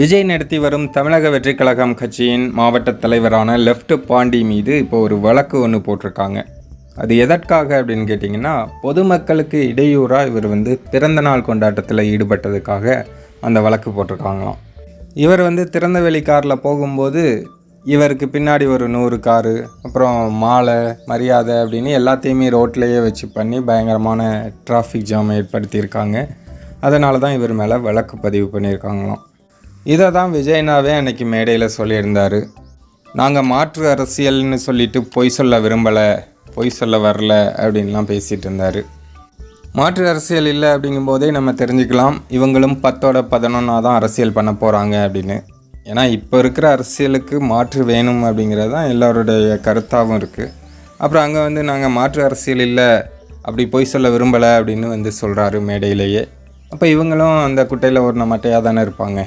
விஜய் நடத்தி வரும் தமிழக வெற்றி கழகம் கட்சியின் மாவட்ட தலைவரான லெஃப்ட் பாண்டி மீது இப்போ ஒரு வழக்கு ஒன்று போட்டிருக்காங்க. அது எதற்காக அப்படின்னு கேட்டிங்கன்னா பொதுமக்களுக்கு இடையூறாக இவர் வந்து பிறந்தநாள் கொண்டாட்டத்தில் ஈடுபட்டதுக்காக அந்த வழக்கு போட்டிருக்காங்களாம். இவர் வந்து திறந்தவெளி காரில் போகும்போது இவருக்கு பின்னாடி ஒரு நூறு காரு அப்புறம் மாலை மரியாதை அப்படின்னு எல்லாத்தையுமே ரோட்லேயே வச்சு பண்ணி பயங்கரமான டிராஃபிக் ஜாம் ஏற்படுத்தியிருக்காங்க. அதனால தான் இவர் மேலே வழக்கு பதிவு பண்ணியிருக்காங்களாம். இதை தான் விஜய்னாவே அன்னைக்கு மேடையில் சொல்லியிருந்தார். நாங்கள் மாற்று அரசியல்னு சொல்லிட்டு பொய் சொல்ல விரும்பலை பொய் சொல்ல வரல அப்படின்லாம் பேசிகிட்டு இருந்தார். மாற்று அரசியல் இல்லை அப்படிங்கும்போதே நம்ம தெரிஞ்சுக்கலாம் இவங்களும் பத்தோட பதினொன்னா தான் அரசியல் பண்ண போகிறாங்க அப்படின்னு. ஏன்னா இப்போ இருக்கிற அரசியலுக்கு மாற்று வேணும் அப்படிங்கிறது தான் எல்லோருடைய கருத்தாகவும் இருக்குது அப்புறம் அங்கே வந்து நாங்கள் மாற்று அரசியல் இல்லை அப்படி பொய் சொல்ல விரும்பலை அப்படின்னு வந்து சொல்கிறாரு மேடையிலேயே. அப்போ இவங்களும் அந்த குட்டையில் ஒரு மட்டையாக தானே இருப்பாங்க.